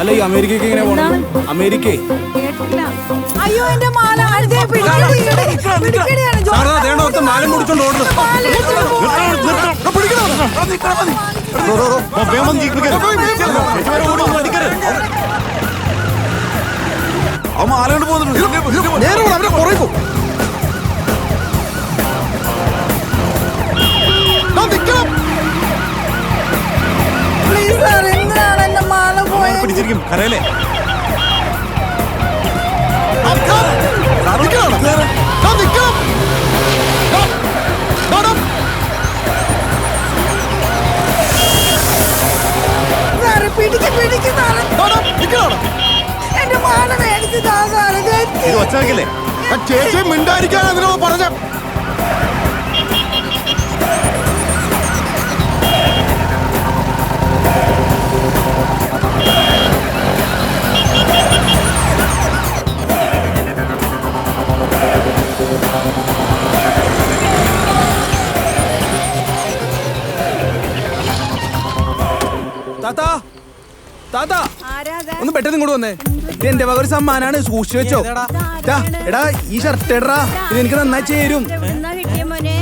അല്ല ഈ അമേരിക്കക്ക് എങ്ങനെ പോകണം അമേരിക്കേ. കേട്ടില്ല. അയ്യോ എന്റെ മാല അഴുതേ മാലം മുടിച്ചോണ്ട് ഓടുന്നു. മാല മാലകൊണ്ട് പോകുന്നുണ്ട്. നേരെ അവരെ. വെക്കല്ലേ ആ ചേച്ചി മിണ്ടായിരിക്കാൻ അതിനോ പറഞ്ഞ താത്താ ഒന്ന് പെട്ടെന്ന് ഇങ്ങോട്ട് വന്നേ. ഇത് എന്റെ വക ഒരു സമ്മാനാണ് സൂക്ഷിച്ചു വെച്ചോ. ദാ, എടാ ഈ ഷർട്ട് എടാ ഇത് എനിക്ക് നന്നായി ചേരും. എവിടുന്നാ കിട്ടിയ മോനെ?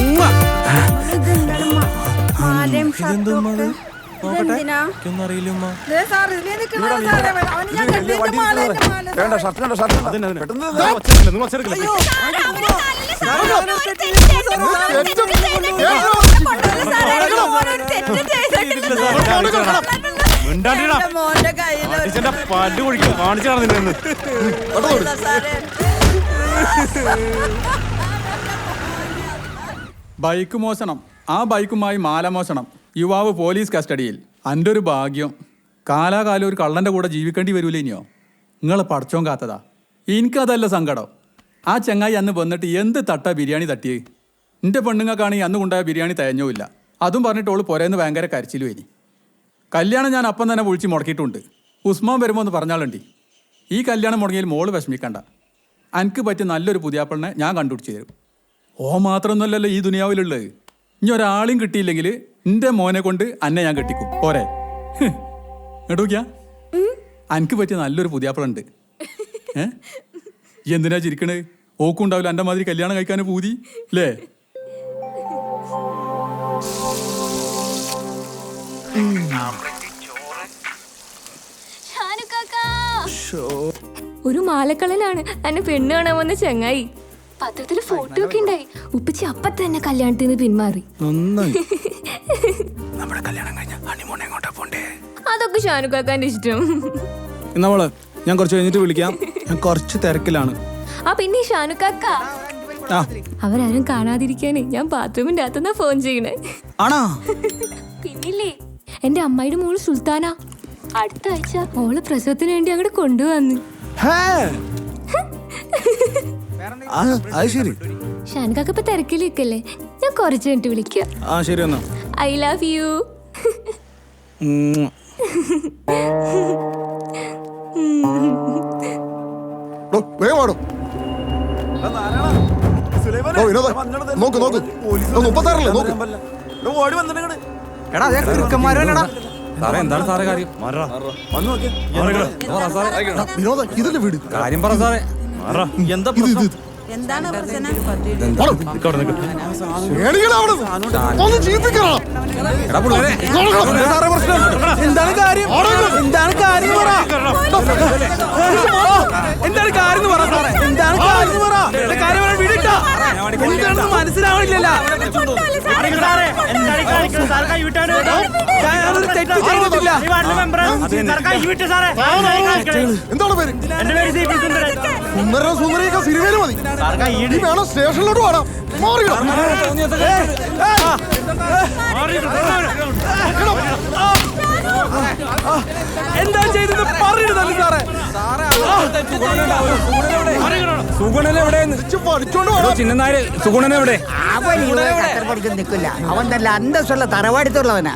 ഉമ്മ. ഇതെന്താണ് മാ- മാലയും ഷർട്ടും ഒക്കെ? ഇതെന്തിനാ? ദേ സാറ് ഇതിലേ നിൽക്കണോ സാറേ? അവന് ഞാൻ കെട്ടിയ എന്റെ മാല, എന്റെ മാല. വേണ്ട ഷർട്ട് വേണ്ട ഷർട്ട് പെട്ടെന്ന് എന്റെ മോന്റെ കയ്യിൽ ഒരു പല്ല് കുഴിക്കും കാണിച്ചു നടന്നില്ലെന്ന് ഇല്ല സാറേ. ബൈക്ക് മോഷണം. ആ ബൈക്കുമായി മാല മോഷണം. യുവാവ് പോലീസ് കസ്റ്റഡിയിൽ. എന്റെ ഒരു ഭാഗ്യം. കാലാകാലം ഒരു കള്ളന്റെ കൂടെ ജീവിക്കേണ്ടി വരൂലേ ഇനിയോ? നിങ്ങൾ പടച്ചോൻ കാത്തതാ. എനിക്കതല്ല സങ്കടം. ആ ചങ്ങായി അന്ന് വന്നിട്ട് എന്ത് തട്ട ബിരിയാണി തട്ടിയേ? എന്റെ പെണ്ണുങ്ങൾക്കാണെങ്കിൽ അന്ന് കൊണ്ടുപോയ ബിരിയാണി തയഞ്ഞുമില്ല അതും പറഞ്ഞിട്ട് ഓൾ പോരേന്ന് ഭയങ്കര കരച്ചിലും ഇനി കല്യാണം ഞാൻ അപ്പം തന്നെ വിളിച്ച് മുടക്കിയിട്ടുണ്ട്. ഉസ്മാൻ വരുമ്പോൾ ഒന്ന് പറഞ്ഞാളുണ്ടി ഈ കല്യാണം മുടങ്ങിയാൽ മോൾ വിഷമിക്കണ്ട. എനിക്ക് പറ്റിയ നല്ലൊരു പുതിയാപ്പിളിനെ ഞാൻ കണ്ടുപിടിച്ച് തരും. ഓ മാത്രമൊന്നുമല്ലല്ലോ ഈ ദുനിയാവിലുള്ളത്. ഇനി ഒരാളും കിട്ടിയില്ലെങ്കിൽ എന്റെ മോനെ കൊണ്ട് അന്നെ ഞാൻ കെട്ടിക്കും. പോരെ. എടുക്കാ എനിക്ക് പറ്റിയ നല്ലൊരു പുതിയാപ്പിളുണ്ട്. ഏ? എന്തിനാ ചിരിക്കണേ? ഓക്കും ഉണ്ടാവില്ല എന്റെ മാതിരി കല്യാണം കഴിക്കാൻ പൂതി അല്ലേ ഒരു മാലക്കളനാണ് എന്നെ പെണ്ണ് കാണാൻ വന്ന ചങ്ങായി. പത്രത്തിൽ ഫോട്ടോ ഒക്കെ ഉണ്ടായി. ഉപ്പച്ചി അപ്പ തന്നെ കല്യാണത്തിൽ നിന്ന് പിന്മാറി. നന്നായി. നമ്മുടെ കല്യാണം കഴിഞ്ഞ ഹണിമൂൺ എങ്ങോട്ടാ പോണ്ടേ? അതൊക്കെ ഷാനുക്കാക്കാന്റെ ഇഷ്ടം. നമ്മൾ ഞാൻ കുറച്ച് കഴിഞ്ഞിട്ട് വിളിക്കാം. ഞാൻ കുറച്ച് തിരക്കിലാണ്. ആ പിന്നെ ഷാനു കാക്ക അവരാരും കാണാതിരിക്കാനേ ഞാൻ ബാത്റൂമിന്റെ അകത്തുനിന്നാ ഫോൺ ചെയ്യണേ. ആണാ? പിന്നില്ലേ? എന്റെ അമ്മയുടെ മോൾ സുൽത്താന അടുത്ത ആഴ്ച ഓൾ പ്രസവത്തിന് വേണ്ടി അങ്ങോട്ട് കൊണ്ടുവന്ന് ഹേ ആ, അത് ശരി ഷാനുക്കാക്ക ഇപ്പൊ തിരക്കിലിരിക്കല്ലേ ഞാൻ കുറച്ച് കഴിഞ്ഞിട്ട് വിളിക്കാം ആ ശരി എന്നാ ഐ ലവ് യു വേഗം നോക്ക്, നോക്ക്. മുപ്പത്താറല്ലേ, നോക്ക്. ഓടി വന്നിട്ട് എടാ അതേ സാറേ എന്താണ് സാറേ കാര്യം? വന്നു നോക്കിയാ വിനോദ ഇതല്ലേ വീട്? കാര്യം പറ സാറേ. എന്താ പ്രശ്നം. എന്താണ് പ്രശ്നം? സാറേ എന്താണ് കാര്യം? എന്താണ് കാര്യം പറ. എന്താണ് കാര്യം പറ സാറേ? എന്താണ് കാര്യം പറ? കാര്യം പറയാൻ വിടിട്ടാ എന്താണെന്ന് മനസ്സിലാവണില്ലല്ലോ തെറ്റ് ചെയ്തിട്ടില്ല. എന്താണ് പേര്? സുന്ദരനും സുന്ദരിയൊക്കെ സിനിമയിൽ മതി. നീ വേണം സ്റ്റേഷനിലോട്ട് മാറിയോ എന്താ ചെയ്തത്? പറയരുതല്ലേ സാറേ. സുഗുണൻ സുഗുണൻ എവിടെ? അവൻ ഇവിടെ പഠിക്കാൻ നിൽക്കില്ല. അവൻ നല്ല അന്തസ്സുള്ള തറവാടിത്തുള്ളവനാ.